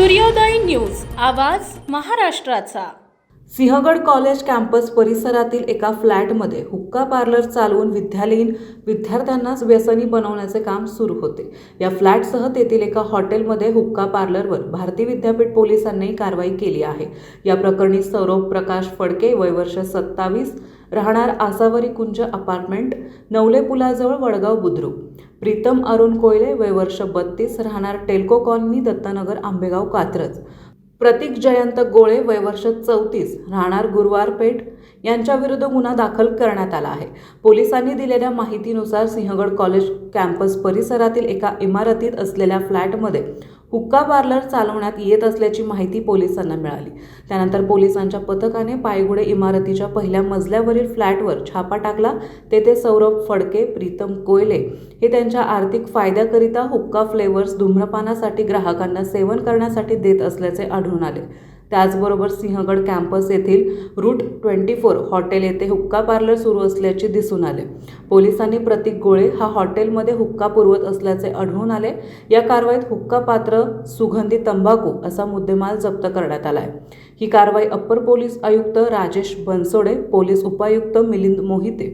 सूर्योदय न्यूज आवाज महाराष्ट्राचा. सिंहगड कॉलेज कॅम्पस परिसरातील एका फ्लॅटमध्ये हुक्का पार्लर चालवून विद्यालयीन विद्यार्थ्यांनाच व्यसनी बनवण्याचे काम सुरू होते. या फ्लॅटसह तेथील एका हॉटेलमध्ये हुक्का पार्लरवर भारतीय विद्यापीठ पोलिसांनी कारवाई केली आहे. या प्रकरणी सौरभ प्रकाश फडके वयवर्ष सत्तावीस राहणार आसावरी कुंज अपार्टमेंट नवले पुलाजवळ वडगाव बुद्रुक. प्रीतम अरुण कोयले वयवर्ष बत्तीस राहणार टेल्को कॉलनी दत्तनगर आंबेगाव कात्रज. प्रतीक जयंत गोळे वयवर्ष चौतीस राहणार गुरुवारपेठ पेठ यांच्याविरुद्ध गुन्हा दाखल करण्यात आला आहे. पोलिसांनी दिलेल्या माहितीनुसार सिंहगड कॉलेज कॅम्पस परिसरातील एका इमारतीत असलेल्या फ्लॅटमध्ये हुक्का पार्लर चालवण्यात येत असल्याची माहिती पोलिसांना मिळाली. त्यानंतर पोलिसांच्या पथकाने पायगुडे इमारतीच्या पहिल्या मजल्यावरील फ्लॅटवर छापा टाकला. तेथे सौरभ फडके प्रीतम कोयले हे त्यांच्या आर्थिक फायद्याकरिता हुक्का फ्लेवर्स धूम्रपानासाठी ग्राहकांना सेवन करण्यासाठी देत असल्याचे आढळून आले. त्याचबरोबर सिंहगड कॅम्पस येथील रूट ट्वेंटी फोर हॉटेल येथे हुक्का पार्लर सुरू असल्याचे दिसून आले. पोलिसांनी प्रतीक गोळे हा हॉटेलमध्ये हुक्का पुरवत असल्याचे आढळून आले. या कारवाईत हुक्का पात्र सुगंधी तंबाखू असा मुद्देमाल जप्त करण्यात आला आहे ही कारवाई अप्पर पोलीस आयुक्त राजेश बनसोडे पोलीस उपायुक्त मिलिंद मोहिते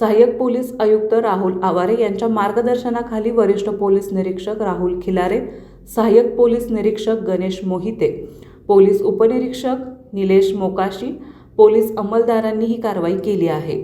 सहाय्यक पोलीस आयुक्त राहुल आवारे यांच्या मार्गदर्शनाखाली वरिष्ठ पोलीस निरीक्षक राहुल खिलारे सहाय्यक पोलीस निरीक्षक गणेश मोहिते पोलीस उपनिरीक्षक निलेश मोकाशी पोलीस अंमलदारांनी ही कारवाई केली आहे.